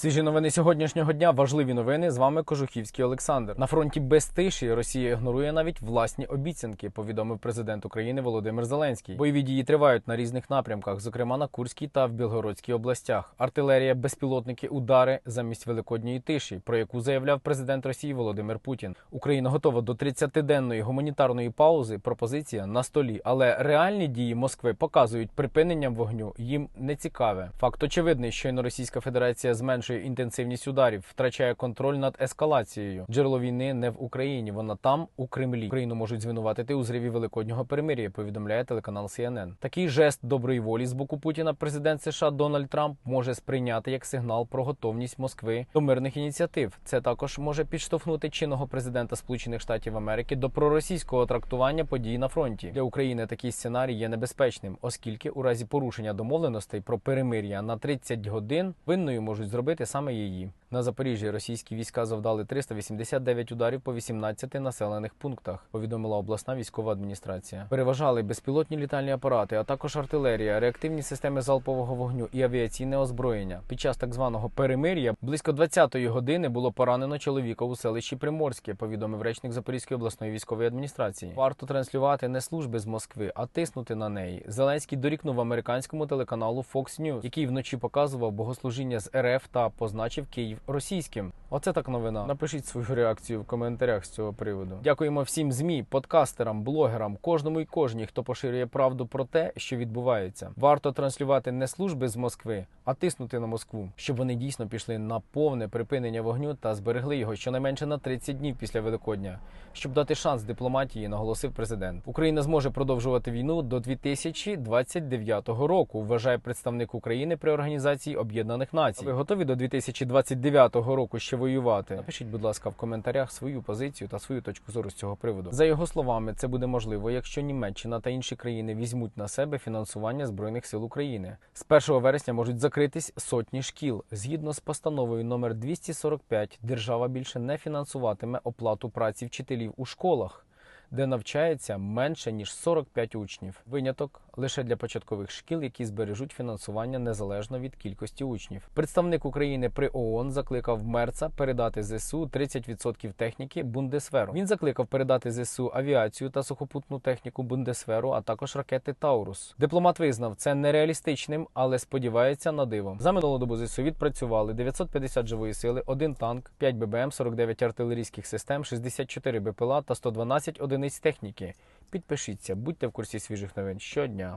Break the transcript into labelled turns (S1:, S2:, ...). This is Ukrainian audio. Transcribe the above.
S1: Свіжі новини сьогоднішнього дня. Важливі новини. З вами Кожухівський Олександр. На фронті без тиші Росія ігнорує навіть власні обіцянки. Повідомив президент України Володимир Зеленський. Бойові дії тривають на різних напрямках, зокрема на Курській та в Білгородській областях. Артилерія, безпілотники, удари замість великодньої тиші, про яку заявляв президент Росії Володимир Путін. Україна готова до 30-денної гуманітарної паузи. Пропозиція на столі, але реальні дії Москви показують припиненням вогню. Їм не цікаве. Факт очевидний, щойно Російська Федерація зменшує інтенсивність ударів, втрачає контроль над ескалацією. Джерело війни не в Україні, вона там, у Кремлі. Україну можуть звинуватити у зриві великоднього перемир'я. Повідомляє телеканал CNN. Такий жест доброї волі з боку Путіна президент США Дональд Трамп може сприйняти як сигнал про готовність Москви до мирних ініціатив. Це також може підштовхнути чинного президента Сполучених Штатів Америки до проросійського трактування подій на фронті. Для України такий сценарій є небезпечним, оскільки у разі порушення домовленостей про перемир'я на 30 годин винною можуть зробити саме її. На Запоріжжі російські війська завдали 389 ударів по 18 населених пунктах. Повідомила обласна військова адміністрація. Переважали безпілотні літальні апарати, а також артилерія, реактивні системи залпового вогню і авіаційне озброєння. Під час так званого перемир'я близько 20-ї години було поранено чоловіка у селищі Приморське. Повідомив речник Запорізької обласної військової адміністрації. Варто транслювати не служби з Москви, а тиснути на неї. Зеленський дорікнув американському телеканалу Fox News, який вночі показував богослужіння з РФ позначив Київ російським. Оце так новина. Напишіть свою реакцію в коментарях з цього приводу. Дякуємо всім змі, подкастерам, блогерам, кожному і кожній, хто поширює правду про те, що відбувається. Варто транслювати не служби з Москви, а тиснути на Москву, щоб вони дійсно пішли на повне припинення вогню та зберегли його щонайменше на 30 днів після Великодня, щоб дати шанс дипломатії, наголосив президент. Україна зможе продовжувати війну до 2029 року. Вважає представник України при організації Об'єднаних Націй. Ви готові до 2029 року ще воювати? Напишіть, будь ласка, в коментарях свою позицію та свою точку зору з цього приводу. За його словами, це буде можливо, якщо Німеччина та інші країни візьмуть на себе фінансування збройних сил України. З 1 вересня можуть закритись сотні шкіл. Згідно з постановою номер 245, держава більше не фінансуватиме оплату праці вчителів у школах. Де навчається менше ніж 45 учнів. Виняток лише для початкових шкіл, які збережуть фінансування незалежно від кількості учнів. Представник України при ООН закликав Мерца передати ЗСУ 30% техніки Бундесверу. Він закликав передати ЗСУ авіацію та сухопутну техніку Бундесверу, а також ракети Таурус. Дипломат визнав це нереалістичним, але сподівається на диво. За минулу добу ЗСУ відпрацювали 950 живої сили, 1 танк, 5 ББМ, 49 артилерійських систем, 64 БПЛА та 112 одиниць техніки. Підпишіться, будьте в курсі свіжих новин щодня.